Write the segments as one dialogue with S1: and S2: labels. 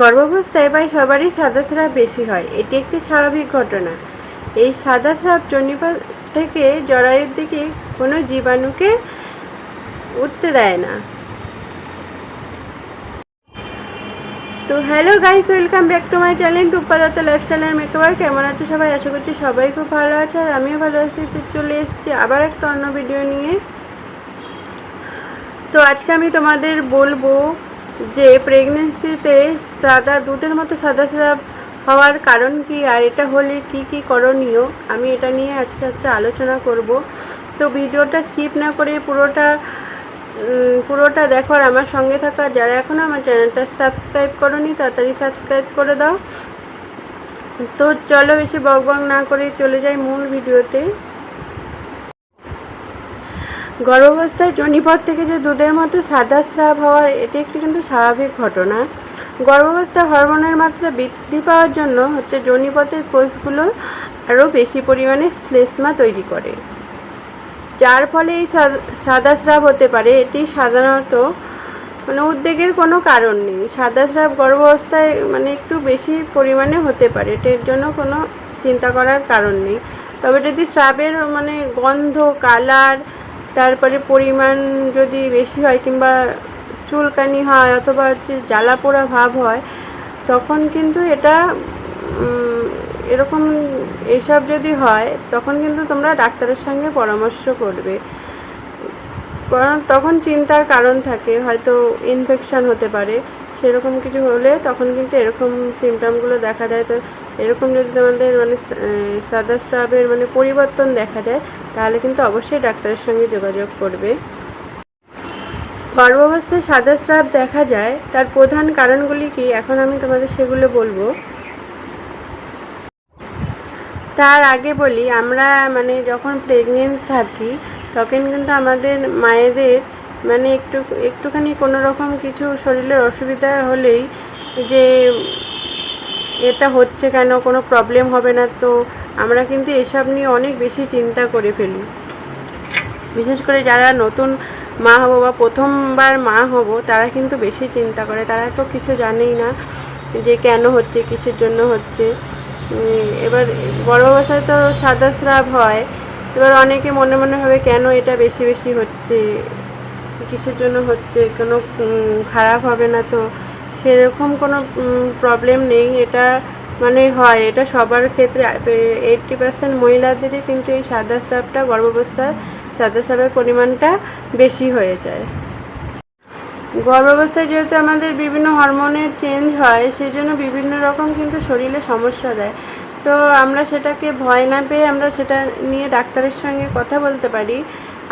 S1: গর্ভাবস্থায় প্রায় সবারই সাদা স্রাব বেশি হয়। এটি একটি স্বাভাবিক ঘটনা। এই সাদা স্রাব জনিপথ থেকে জরায়ুর দিকে কোনো জীবাণুকে উঠতে দেয় না। তো hello guys, welcome back to my channel টুপ্পাদত্ত lifestyle and makeover কেমন আছে সবাই? আশা করছি সবাই খুব ভালো আছে আর আমিও ভালো আছি। চলে এসেছি আবার একটা অন্য ভিডিও নিয়ে। তো আজকে আমি তোমাদের বলব যে প্রেগনেন্সিতে সাদা, দুধের মতো সাদা স্রাব হওয়ার কারণ কি আর এটা হলে কি কি করণীয়, আমি এটা নিয়ে আজকে হচ্ছে আলোচনা করব। তো ভিডিওটা স্কিপ না করে পুরোটা পুরোটা দেখো আর আমার সঙ্গে থাকা যারা এখনও আমার চ্যানেলটা সাবস্ক্রাইব করনি তাড়াতাড়ি সাবস্ক্রাইব করে দাও। তো চলো বেশি বক না করে চলে যাই মূল ভিডিওতে। গর্ভাবস্থায় জনিপথ থেকে যে দুধের মতো সাদা স্রাব হওয়ার এটি একটি কিন্তু স্বাভাবিক ঘটনা। গর্ভাবস্থায় হরমোনের মাত্রা বৃদ্ধি পাওয়ার জন্য হচ্ছে জনিপথের কোষগুলো আরও বেশি পরিমাণে শ্লেষ্মা তৈরি করে। যার ফলে এই সাদা স্রাব হতে পারে। এটি সাধারণত মানে উদ্বেগের কোনো কারণ নেই। সাদা স্রাব গর্ভাবস্থায় মানে একটু বেশি পরিমাণে হতে পারে। এটার জন্য কোনো চিন্তা করার কারণ নেই। তবে যদি স্রাবের মানে গন্ধ, কালার তারপরে পরিমাণ যদি বেশি হয় কিংবা চুলকানি হয় অথবা হচ্ছে জ্বালা পোড়া ভাব হয়, তখন কিন্তু এটা এরকম এসব যদি হয়, তখন কিন্তু তোমরা ডাক্তারের সঙ্গে পরামর্শ করবে। কারণ তখন চিন্তার কারণ থাকে, হয়তো ইনফেকশান হতে পারে, সেরকম কিছু হলে তখন কিন্তু এরকম সিমটমগুলো দেখা যায়। তো এরকম যদি তোমাদের মানে সাদা স্রাবের মানে পরিবর্তন দেখা যায়, তাহলে কিন্তু অবশ্যই ডাক্তারের সঙ্গে যোগাযোগ করবে। গর্ভাবস্থায় সাদা স্রাব দেখা যায়, তার প্রধান কারণগুলি কি? এখন আমি তোমাদের সেগুলো বলব। তার আগে বলি, আমরা মানে যখন প্রেগনেন্ট থাকি, তখন কিন্তু আমাদের মায়েদের মানে একটু একটুখানি কোনো রকম কিছু শরীরের অসুবিধা হলেই যে এটা হচ্ছে কেন, কোনো প্রবলেম হবে না তো? আমরা কিন্তু এসব নিয়ে অনেক বেশি চিন্তা করে ফেলি। বিশেষ করে যারা নতুন মা হব বা প্রথমবার মা হব, তারা কিন্তু বেশি চিন্তা করে। তারা তো কিছু জানেই না যে কেন হচ্ছে, কিসের জন্য হচ্ছে। এবার গর্ভাবস্থায় তো সাদা স্রাব হয়। এবার অনেকে মনে মনে হবে কেন এটা বেশি বেশি হচ্ছে? কিসের জন্য হচ্ছে? কোনো খারাপ হবে না তো? সেরকম কোনো প্রবলেম নেই। এটা মানে হয়, এটা সবার ক্ষেত্রে। এইটটি পার্সেন্ট মহিলাদেরই কিন্তু এই সাদা স্রাবটা গর্ভাবস্থায় সাদা স্রাবের পরিমাণটা বেশি হয়ে যায়। গর্ভাবস্থায় যেহেতু আমাদের বিভিন্ন হরমোনের চেঞ্জ হয় সেই জন্য বিভিন্ন রকম কিন্তু শরীরে সমস্যা দেয়। তো আমরা সেটাকে ভয় না পেয়ে আমরা সেটা নিয়ে ডাক্তারের সঙ্গে কথা বলতে পারি।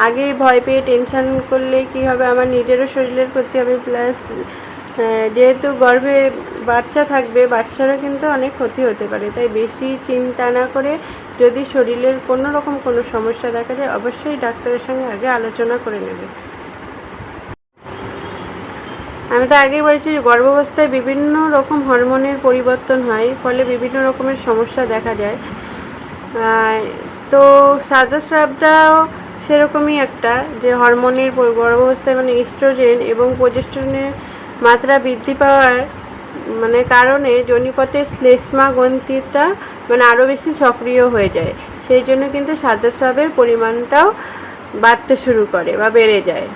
S1: আগে ভয় পেয়ে টেনশান করলে কি হবে? আমার নিজেরও শরীরের ক্ষতি হবে প্লাস যেহেতু গর্ভে বাচ্চা থাকবে, বাচ্চারও কিন্তু অনেক ক্ষতি হতে পারে। তাই বেশি চিন্তা না করে যদি শরীরের কোনো রকম কোনো সমস্যা দেখা যায়, অবশ্যই ডাক্তারের সঙ্গে আগে আলোচনা করে নেবে। আমি তো আগেই বলেছি যে গর্ভাবস্থায় বিভিন্ন রকম হরমোনের পরিবর্তন হয়, ফলে বিভিন্ন রকমের সমস্যা দেখা যায়। তো সাদা স্রাবটাও সেরকমই একটা, যে হরমোনের গর্ভাবস্থায় মানে ইস্ট্রোজেন এবং প্রজেস্ট্রনের মাত্রা বৃদ্ধি পাওয়ার মানে কারণে জনিপথে শ্লেষ্মা গ্রন্থিটা মানে আরও বেশি সক্রিয় হয়ে যায়। সেই জন্য কিন্তু সাদা স্রাবের পরিমাণটাও বাড়তে শুরু করে বা বেড়ে যায়।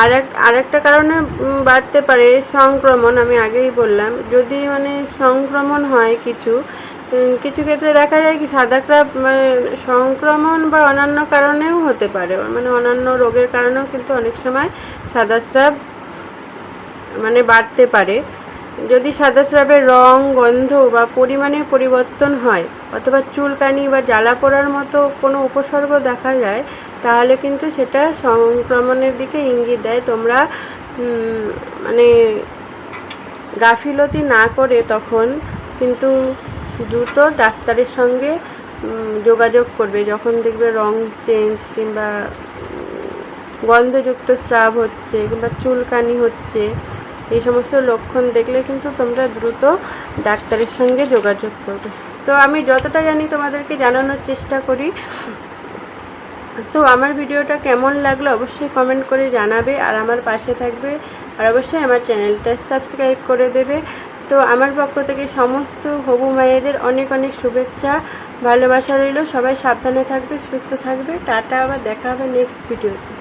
S1: আর এক আরেকটা কারণে বাড়তে পারে সংক্রমণ, আমি আগেই বললাম। যদি মানে সংক্রমণ হয় কিছু কিছু ক্ষেত্রে দেখা যায় কি সাদা ক্রাব মানে সংক্রমণ বা অন্যান্য কারণেও হতে পারে। মানে অন্যান্য রোগের কারণেও কিন্তু অনেক সময় সাদা স্রাব মানে বাড়তে পারে। যদি সাদা স্রাবের রং, গন্ধ বা পরিমাণে পরিবর্তন হয় অথবা চুলকানি বা জ্বালা পোড়ার মতো কোনো উপসর্গ দেখা যায়, তাহলে কিন্তু সেটা সংক্রমণের দিকে ইঙ্গিত দেয়। তোমরা মানে গাফিলতি না করে তখন কিন্তু দ্রুত ডাক্তারের সঙ্গে যোগাযোগ করবে। যখন দেখবে রং চেঞ্জ কিংবা গন্ধযুক্ত স্রাব হচ্ছে কিংবা চুলকানি হচ্ছে এই সমস্ত লক্ষণ দেখলে কিন্তু তোমরা দ্রুত ডাক্তারের সঙ্গে যোগাযোগ করবে। তো আমি যতটা জানি তোমাদেরকে জানানোর চেষ্টা করি। তো আমার ভিডিওটা কেমন লাগল অবশ্যই কমেন্ট করে জানাবে আর আমার পাশে থাকবে। আর অবশ্যই আমার চ্যানেলটা সাবস্ক্রাইব করে দেবে। তো আমার পক্ষ থেকে সমস্ত হবু মায়েদের অনেক অনেক শুভেচ্ছা, ভালোবাসা রইল। সবাই সাবধানে থাকবে, সুস্থ থাকবে। টাটা, আবার দেখা হবে নেক্সট ভিডিওতে